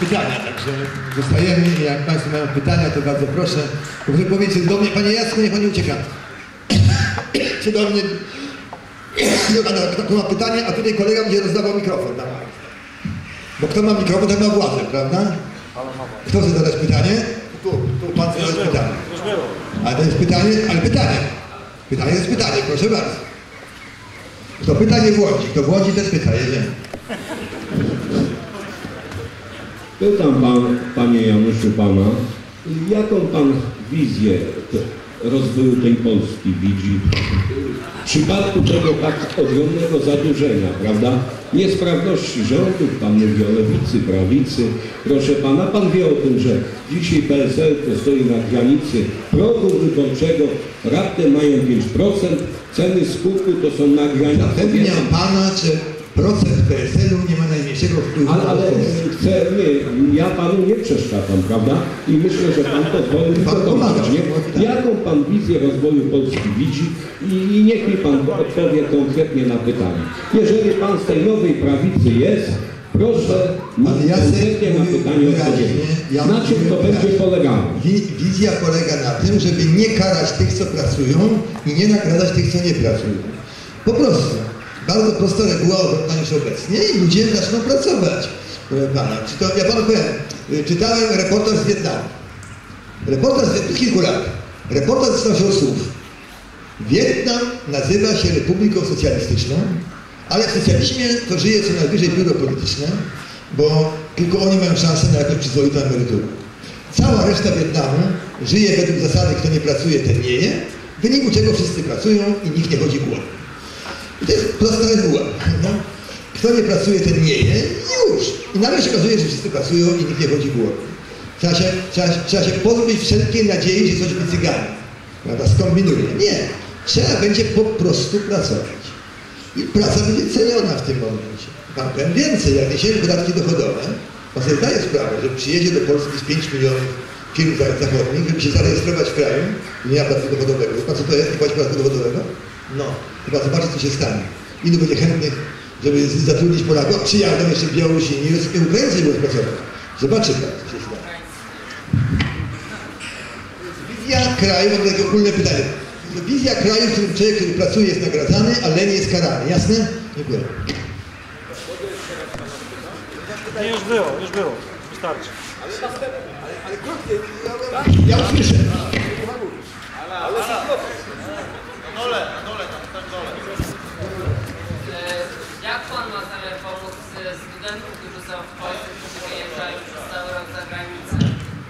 pytania, także zostajemy i jak Państwo mają pytania, to bardzo proszę. Proszę powiedzieć do mnie, Panie Jacku, niech Pan nie ucieka. Czy do mnie, do pana, kto, ma pytanie, a tutaj kolega będzie rozdawał mikrofon. Tam. Bo kto ma mikrofon, ten ma władzę, prawda? Kto chce zadać pytanie? Tu, tu Pan chce zadać pytanie. Ale to jest pytanie, ale pytanie. Pytanie jest pytanie, proszę bardzo. Kto pyta, nie błądzi. Kto błądzi, też pyta, jedziemy. Pytam pan, panie Januszu pana, jaką pan wizję rozwoju tej Polski widzi w przypadku tego tak ogromnego zadłużenia, prawda? Niesprawności rządów, pan mówi o lewicy, prawicy. Proszę pana, pan wie o tym, że dzisiaj PSL to stoi na granicy progu wyborczego, raptem mają 5%, ceny skupu to są na granicy. Zapewniam Pana, że procent PSL-u nie ma najmniejszego wpływu Ale, ale chcę, nie, ja panu nie przeszkadzam, prawda? I myślę, że pan pozwoli mi Pan nie? Jaką pan wizję rozwoju Polski widzi i, i niech mi pan odpowie konkretnie na pytanie. Jeżeli pan z tej nowej prawicy jest, proszę mi Ale ja sobie konkretnie na pytanie wyraźnie, ja Na czym to będzie polegało? Wi- Wizja polega na tym, żeby nie karać tych, co pracują i nie nagradzać tych, co nie pracują. Po prostu. Bardzo prosta reguła obrotna już obecnie i ludzie zaczną pracować. Pana, czy to, ja Panu powiem, czytałem reportaż z Wietnamu. Reportaż z Wietnamu, kilku lat. Reportaż się od słów. Wietnam nazywa się Republiką Socjalistyczną, ale w socjalizmie to żyje co najwyżej biuro polityczne, bo tylko oni mają szansę na jakąś przyzwoitą emeryturę. Cała reszta Wietnamu żyje według zasady, kto nie pracuje, ten nie je, w wyniku czego wszyscy pracują i nikt nie chodzi głodny. To jest prosta reguła. No. Kto nie pracuje, ten nie je już. I nagle się okazuje, że wszyscy pracują i nikt nie chodzi głodny. Trzeba się, trzeba, trzeba się pozbyć wszelkiej nadziei, że coś wycyganie. Prawda? Skombinuje. Nie. Trzeba będzie po prostu pracować. I praca będzie ceniona w tym momencie. Pan powiem więcej, jak niesiemy podatki dochodowe, pan sobie zdaje sprawę, że przyjedzie do Polski z 5 milionów firm za- zachodnich, żeby się zarejestrować w kraju i nie ma podatku dochodowego. Pan co to jest? Nie płaci podatku dochodowego? No. Chyba zobaczy, co się stanie. Ilu będzie chętnych, żeby zatrudnić Polaków, przyjadą jeszcze Białorusini i Ukraińcy będą pracować. Zobaczy pan, co się stanie. Wizja kraju, mam takie ogólne pytanie. Wizja kraju, w którym człowiek, który pracuje jest nagradzany, a leni jest karany. Jasne? Dziękuję. Nie, już było, już było. Wystarczy. Ja usłyszę. E, Jak pan ma zamiar pomóc e, studentom, którzy są w Polsce, którzy wyjeżdżają przez cały rok za granicę,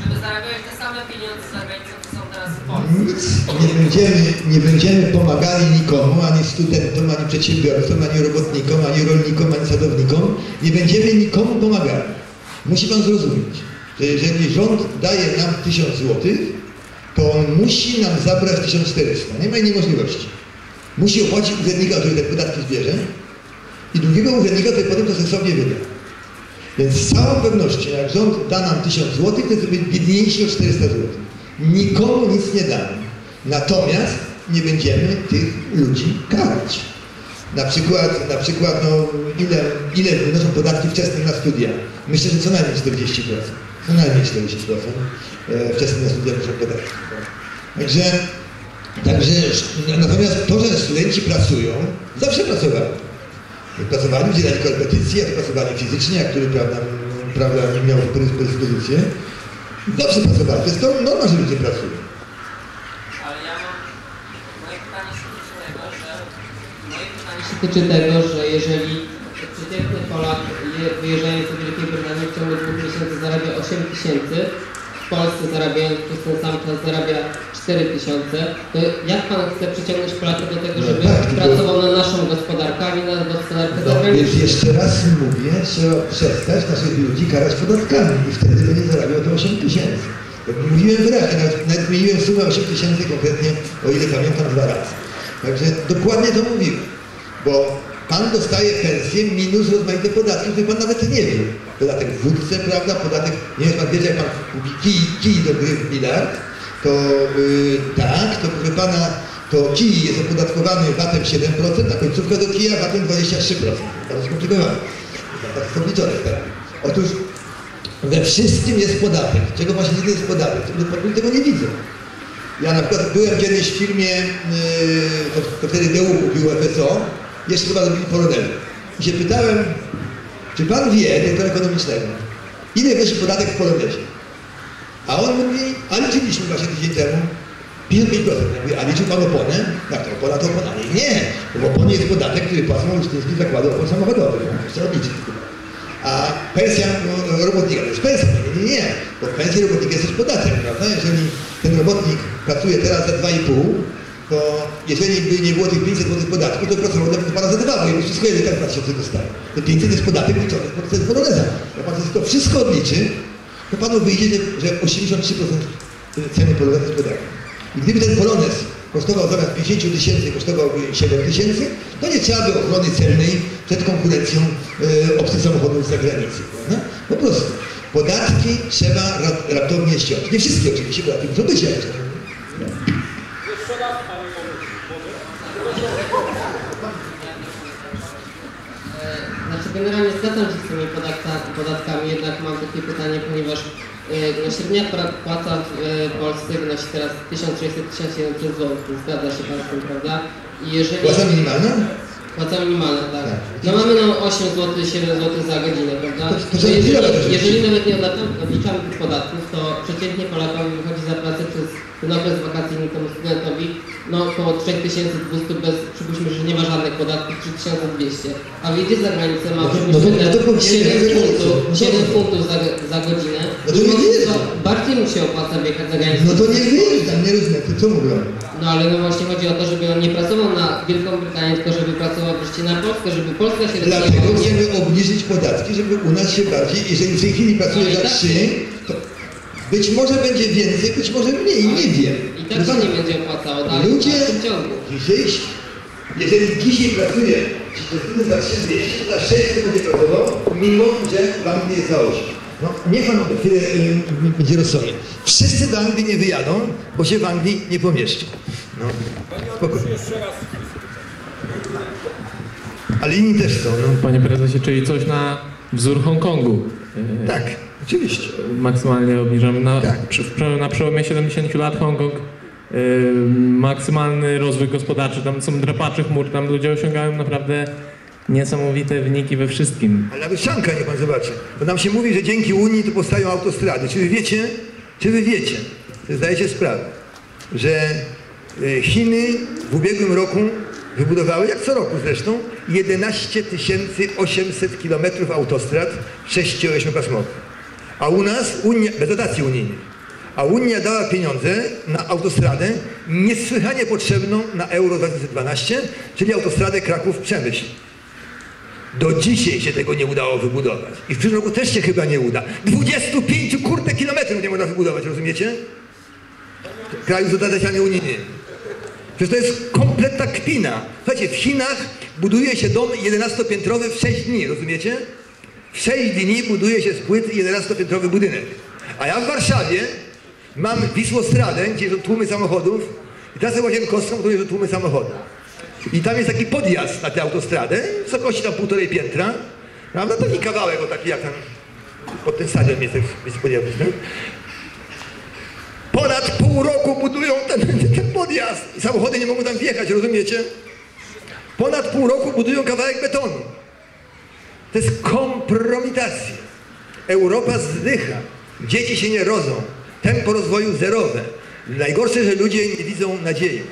żeby zarabiać te same pieniądze za granicą, co są teraz w Polsce? Nic nie będziemy, nie będziemy pomagali nikomu, ani studentom, ani przedsiębiorcom, ani robotnikom, ani rolnikom, ani sadownikom. Nie będziemy nikomu pomagali. Musi pan zrozumieć, że jeżeli rząd daje nam 1000 złotych, to on musi nam zabrać 1400. Nie ma innej możliwości. Musi opłacić urzędnika, który te podatki zbierze i drugiego urzędnika, który potem to sensownie wyda. Więc z całą pewnością, jak rząd da nam 1000 zł, to jest biedniejszy o 400 zł. Nikomu nic nie damy. Natomiast nie będziemy tych ludzi karać. Na przykład, na przykład no, ile, ile wynoszą podatki wczesne na studia? Myślę, że co najmniej 40%. Co najmniej 40% e, wczesne na studia muszą podatki. Także, także natomiast to, że studenci pracują, zawsze pracowali. Pracowali, udzielali korepetycji, pracowali fizycznie, a który prawda, prawda, nie miał predyspozycję. Zawsze pracowali. To jest to norma, że ludzie pracują. Ale ja mam... Moje pytanie się tyczy tego, że... Moje pytanie się tyczy tego, że jeżeli przeciętny Polak je- wyjeżdżając do Wielkiej Brytanii w ciągu dwóch miesięcy zarabia 8 tysięcy, w Polsce zarabiając przez ten sam czas zarabia 4 tysiące, to jak Pan chce przyciągnąć Polaków do tego, No żeby tak, tylko- pracował na naszą gospodarkę, a nie na gospodarkę No, więc zagraniczną? jeszcze raz mówię, trzeba przestać naszych ludzi karać podatkami i wtedy będzie zarabiał te 8 tysięcy. Mówiłem wyraźnie, nawet, nawet myliłem sumę 8 tysięcy konkretnie, o ile pamiętam, dwa razy. Także dokładnie to mówiłem, bo Pan dostaje pensję minus rozmaite podatki, które Pan nawet nie wie. Podatek w wódce, prawda, podatek, nie wiem, Pan wie, jak Pan kupi kij, kij do gry w bilard, to yy, tak, to proszę Pana, to kij jest opodatkowany VAT-em 7%, a końcówka do kija VAT-em 23%. Bardzo skomplikowane. Tak obliczone teraz. Otóż We wszystkim jest podatek. Czego właśnie nie jest podatek? Ludzie tego nie widzą. Ja na przykład byłem kiedyś w firmie, yy, to, to wtedy DU kupił FSO, jeszcze chyba robili polonezy. I się pytałem, czy pan wie, dyrektor ekonomicznego, ile wynosi podatek w polonezie? A on mówi, a liczyliśmy właśnie tydzień temu, 55%. Ja mówię, a liczył pan oponę? Jak to opona to opona? Nie, nie, bo w oponie jest podatek, który płacą olsztyńskie zakłady opon samochodowych. No, Trzeba odliczyć. A pensja no, robotnika to jest pensja. Nie, nie, nie. Bo pensja robotnika jest też podatek, prawda? Jeżeli ten robotnik pracuje teraz za 2,5, to jeżeli by nie było tych 500 zł podatku, to pracował dla pana za dwa, bo jakby wszystko jeden tak 2000 dostaje. Te 500 jest podatek liczony z procentu poloneza. Jak pan to wszystko odliczy, to panu wyjdzie, że 83% ceny poloneza jest podatek. I gdyby ten polonez kosztował zamiast 50 tysięcy, kosztowałby 7 tysięcy, to nie trzeba by ochrony celnej przed konkurencją e, obcych samochodów z zagranicy. Prawda? Po prostu. Podatki trzeba rap, raptownie ściąć. Nie wszystkie oczywiście, podatki muszą być Znaczy generalnie zgadzam się z tymi podatka- podatkami, jednak mam takie pytanie, ponieważ no, średnia płaca w e, Polsce wynosi teraz 1600-1700 zł. Zgadza się Pan z tym, prawda? I jeżeli... Płaca minimalna? Płaca minimalna, tak. Tak. No mamy no 8 zł, 7 zł za godzinę, prawda? To- to za jeżeli, jeżeli nawet nie odliczamy, tych podatków, to przeciętnie Polakowi wychodzi za pracę przez ten okres wakacyjny temu studentowi no około 3200 bez, przypuśćmy, że nie ma żadnych podatków, 3200. A wyjdzie za granicę, ma No przypuśćmy no to- no to te powinien 7 jechać za funtów. No to- 7 funtów za, za godzinę. No to nie wszystko Bardziej mu się opłaca wjechać za granicę. No to nie wyjeżdżam, nie rozumiem. To co mówią? No ale no właśnie chodzi o to, żeby on nie pracował na Wielką Brytanię, tylko żeby pracował wreszcie na Polskę, żeby Polska się Dlatego chcemy obniżyć podatki, żeby u nas się bardziej, jeżeli w tej chwili pracuje No za tak- 3, to być może będzie więcej, być może mniej, nie wiem. Tak Wie się nie będzie opłacało, tak? Ludzie, w ciągu. dzisiejsi, jeżeli dzisiaj pracuje, czy to student za 3200, to za 600 będzie pracował, mimo że w Anglii jest za 8. No, niech pan chwilę y, będzie rozsądny. Wszyscy do Anglii nie wyjadą, bo się w Anglii nie pomieszczą. No, spokojnie. Ale inni też są, no. Panie prezesie, czyli coś na wzór Hongkongu. Tak, oczywiście. Maksymalnie obniżamy. Na, Tak. przy, na przełomie 70 lat Hongkong maksymalny rozwój gospodarczy, tam są drapacze chmur, tam ludzie osiągają naprawdę niesamowite wyniki we wszystkim. Ale nawet Szanka niech pan zobaczy. Bo nam się mówi, że dzięki Unii to powstają autostrady. Czy wy wiecie, czy wy wiecie, to zdajecie sprawę, że e, Chiny w ubiegłym roku wybudowały, jak co roku zresztą, 11 800 kilometrów autostrad 6-8 pasmowych. A u nas, Unia, bez dotacji unijnej, a Unia dała pieniądze na autostradę niesłychanie potrzebną na Euro 2012, czyli autostradę Kraków-Przemyśl. Do dzisiaj się tego nie udało wybudować. I w przyszłym roku też się chyba nie uda. 25 kurde kilometrów nie można wybudować, rozumiecie? Kraju z dotacjami unijnymi. Przecież to jest kompletna kpina. Słuchajcie, w Chinach buduje się dom 11-piętrowy w 6 dni, rozumiecie? W 6 dni buduje się z płyt 11-piętrowy budynek. A ja w Warszawie mam Wisłostradę, gdzie są tłumy samochodów i trasę łazienkowską, gdzie są tłumy samochodów. I tam jest taki podjazd na tę autostradę, wysokości tam półtorej piętra, prawda? Taki kawałek, o taki jak tam pod ten stadion jest, jest podjazd. nie? Ponad pół roku budują ten, ten podjazd samochody nie mogą tam wjechać, rozumiecie? Ponad pół roku budują kawałek betonu. To jest kompromitacja. Europa zdycha. Dzieci się nie rodzą. Tempo rozwoju zerowe. Najgorsze, że ludzie nie widzą nadziei.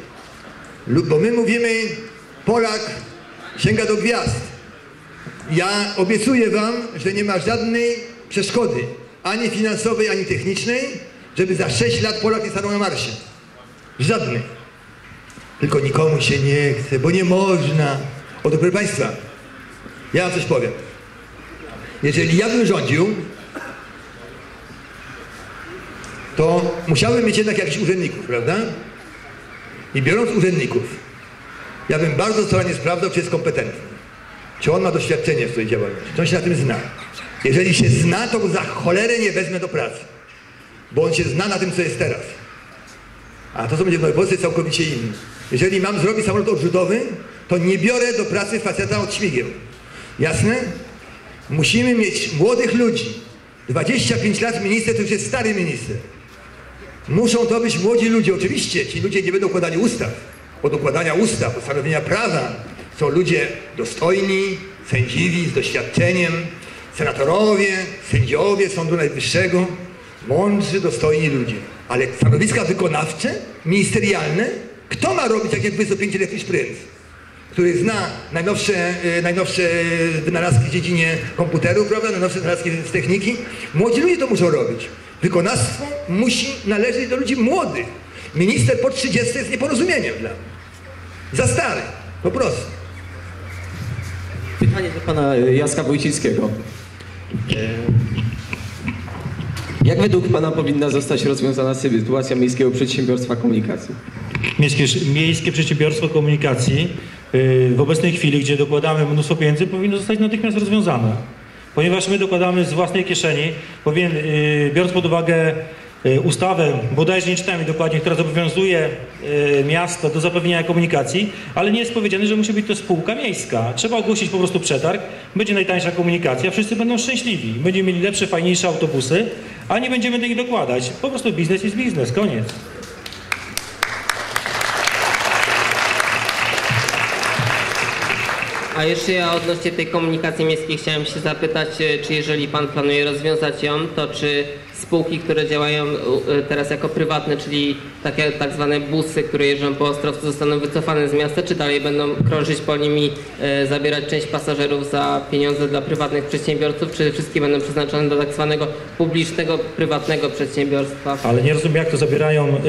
Bo my mówimy, Polak sięga do gwiazd. Ja obiecuję wam, że nie ma żadnej przeszkody, ani finansowej, ani technicznej, żeby za 6 lat Polak nie stanął na Marsie. Żadnej. Tylko nikomu się nie chce, bo nie można. Oto proszę Państwa, ja wam coś powiem. Jeżeli ja bym rządził, to musiałbym mieć jednak jakichś urzędników, prawda? I biorąc urzędników, ja bym bardzo starannie sprawdzał, czy jest kompetentny. Czy on ma doświadczenie w tej działalności, czy on się na tym zna. Jeżeli się zna, to go za cholerę nie wezmę do pracy. Bo on się zna na tym, co jest teraz. A to, co będzie w Nowej Polsce, jest całkowicie inne. Jeżeli mam zrobić samolot odrzutowy, to nie biorę do pracy faceta od śmigieł. Jasne? Musimy mieć młodych ludzi. 25 lat minister to już jest stary minister. Muszą to być młodzi ludzie. Oczywiście ci ludzie nie będą układali ustaw. Od układania ustaw, od stanowienia prawa są ludzie dostojni, sędziwi, z doświadczeniem, senatorowie, sędziowie Sądu Najwyższego, mądrzy, dostojni ludzie. Ale stanowiska wykonawcze, ministerialne, kto ma robić tak jak 25-letni szpryc? który zna najnowsze, e, najnowsze wynalazki w dziedzinie komputerów, prawda, najnowsze wynalazki z techniki. Młodzi ludzie to muszą robić. Wykonawstwo musi należeć do ludzi młodych. Minister po 30 jest nieporozumieniem dla mnie. Za stary, po prostu. Pytanie do pana e, Jacka Wójcickiego. E, Jak według pana powinna zostać rozwiązana sytuacja Miejskiego Przedsiębiorstwa Komunikacji? Miejskie, miejskie Przedsiębiorstwo Komunikacji yy, w obecnej chwili, gdzie dokładamy mnóstwo pieniędzy, powinno zostać natychmiast rozwiązane. Ponieważ my dokładamy z własnej kieszeni, powinien, yy, biorąc pod uwagę yy, ustawę, bodajże nie czytałem jej dokładnie, która zobowiązuje yy, miasto do zapewnienia komunikacji, ale nie jest powiedziane, że musi być to spółka miejska. Trzeba ogłosić po prostu przetarg, będzie najtańsza komunikacja, wszyscy będą szczęśliwi, będziemy mieli lepsze, fajniejsze autobusy, a nie będziemy do nich dokładać. Po prostu biznes jest biznes, koniec. A jeszcze ja odnośnie tej komunikacji miejskiej chciałem się zapytać, e, czy jeżeli Pan planuje rozwiązać ją, to czy spółki, które działają e, teraz jako prywatne, czyli takie tak zwane busy, które jeżdżą po Ostrowcu, zostaną wycofane z miasta, czy dalej będą krążyć po nim i e, zabierać część pasażerów za pieniądze dla prywatnych przedsiębiorców, czy wszystkie będą przeznaczone do tak zwanego publicznego, prywatnego przedsiębiorstwa? Ale nie rozumiem, jak to zabierają,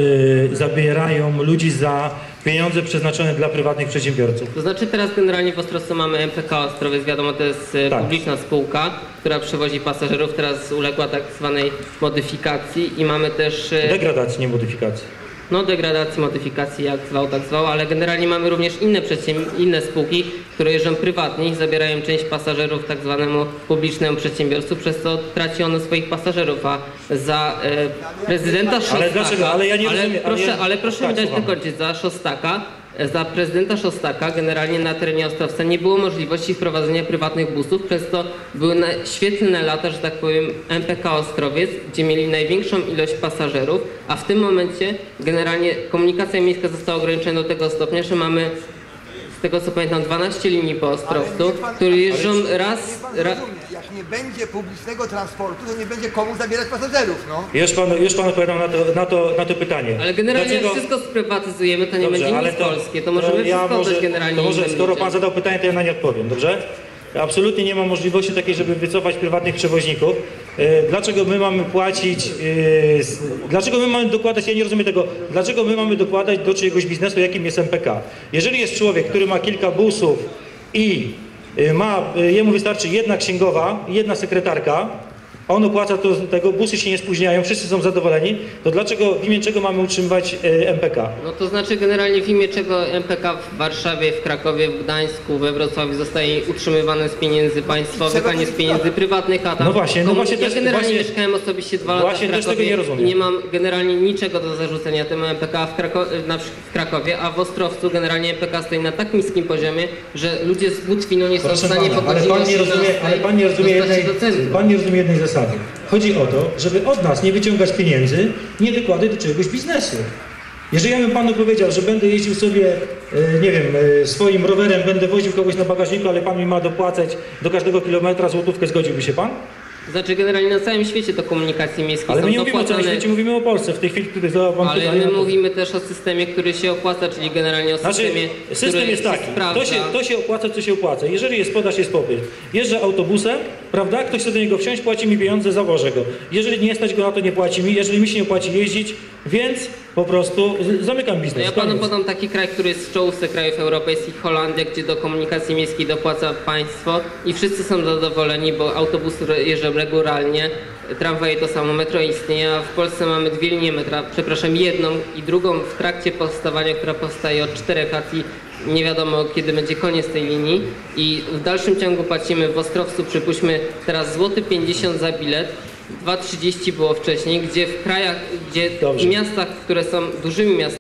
zabierają ludzi za pieniądze przeznaczone dla prywatnych przedsiębiorców. To znaczy teraz generalnie w Ostrowcu mamy MPK Ostrowiec, wiadomo to jest e, Tak. publiczna spółka, która przewozi pasażerów, teraz uległa tak zwanej modyfikacji i mamy też e, Degradacji, nie modyfikacji. No degradacji, modyfikacji, jak zwał, tak zwał, ale generalnie mamy również inne, inne spółki, które jeżdżą prywatnie i zabierają część pasażerów tak zwanemu publicznemu przedsiębiorstwu, przez co traci ono swoich pasażerów, a za e, prezydenta Szostaka... dlaczego? Ale ja nie rozumiem, ale Proszę, ja- ale proszę tak, mi dać dokończyć. Za Szostaka, za prezydenta Szostaka generalnie na terenie Ostrowca nie było możliwości wprowadzenia prywatnych busów, przez to były świetlne lata, że tak powiem, MPK Ostrowiec, gdzie mieli największą ilość pasażerów, a w tym momencie generalnie komunikacja miejska została ograniczona do tego stopnia, że mamy z tego co pamiętam 12 linii po Ostrowcu, które jeżdżą raz, ra, Jak nie będzie publicznego transportu, to nie będzie komu zabierać pasażerów, no. Już panu, już panu odpowiadam na to, na, to, na to pytanie. ale generalnie jak Dlaczego- wszystko sprywatyzujemy, to nie Dobrze, będzie ale nic polskie, to możemy ja wszystko może, generalnie To może, skoro pan zadał pytanie, to ja na nie odpowiem, dobrze? Absolutnie nie ma możliwości takiej, żeby wycofać prywatnych przewoźników. E, Dlaczego my mamy płacić, e, dlaczego my mamy dokładać, ja nie rozumiem tego, dlaczego my mamy dokładać do czyjegoś biznesu, jakim jest MPK? Jeżeli jest człowiek, który ma kilka busów i e, ma, jemu wystarczy jedna księgowa, jedna sekretarka, on opłaca to, tego, busy się nie spóźniają, wszyscy są zadowoleni, to dlaczego, w imię czego mamy utrzymywać e, MPK? No to znaczy generalnie w imię czego MPK w Warszawie, w Krakowie, w Gdańsku, we Wrocławiu zostaje utrzymywane z pieniędzy państwowych, a nie z pieniędzy prywatnych, a tam... No właśnie, no właśnie ja też- generalnie właśnie- mieszkałem osobiście dwa lata właśnie w też Krakowie tego nie rozumiem. nie mam generalnie niczego do zarzucenia temu MPK w, Krako- na, w Krakowie, a w Ostrowcu generalnie MPK stoi na tak niskim poziomie, że ludzie z Butwinu nie są w stanie pana, po ale godzinie pan nie rozumie, 18 ale pan nie rozumie, dostać jednej, pan nie rozumie jednej zasady. Chodzi o to, żeby od nas nie wyciągać pieniędzy, nie dokładać do czegoś biznesu. Jeżeli ja bym panu powiedział, że będę jeździł sobie, e, nie wiem, e, swoim rowerem, będę woził kogoś na bagażniku, ale pan mi ma dopłacać do każdego kilometra złotówkę, zgodziłby się pan? Znaczy generalnie na całym świecie to komunikacji miejskiej Ale są my nie mówimy o całym dopłacane- świecie, mówimy o Polsce. W tej chwili, kiedy zadał pan Ale pytanie... my mówimy też o systemie, który się opłaca, czyli generalnie o Znaczy, systemie, system jest taki, sprawdza. to się, to się opłaca, co się opłaca. Jeżeli jest podaż, jest popyt. Jeżdżę autobusem, prawda? Ktoś chce do niego wsiąść, płaci mi pieniądze, zawożę go. Jeżeli nie stać go na to, nie płaci mi. Jeżeli mi się nie opłaci jeździć, więc po prostu zamykam No biznes. ja panu podam taki kraj, który jest w czołówce krajów europejskich, Holandia, gdzie do komunikacji miejskiej dopłaca państwo i wszyscy są zadowoleni, bo autobusy jeżdżą regularnie, tramwaje to samo, metro istnieje, a w Polsce mamy dwie linie metra, przepraszam, jedną i drugą w trakcie powstawania, która powstaje od czterech lat i nie wiadomo kiedy będzie koniec tej linii i w dalszym ciągu płacimy w Ostrowcu, przypuśćmy teraz złoty 50 za bilet, 2,30 było wcześniej, gdzie w krajach, gdzie Dobrze. w miastach, które są dużymi miastami,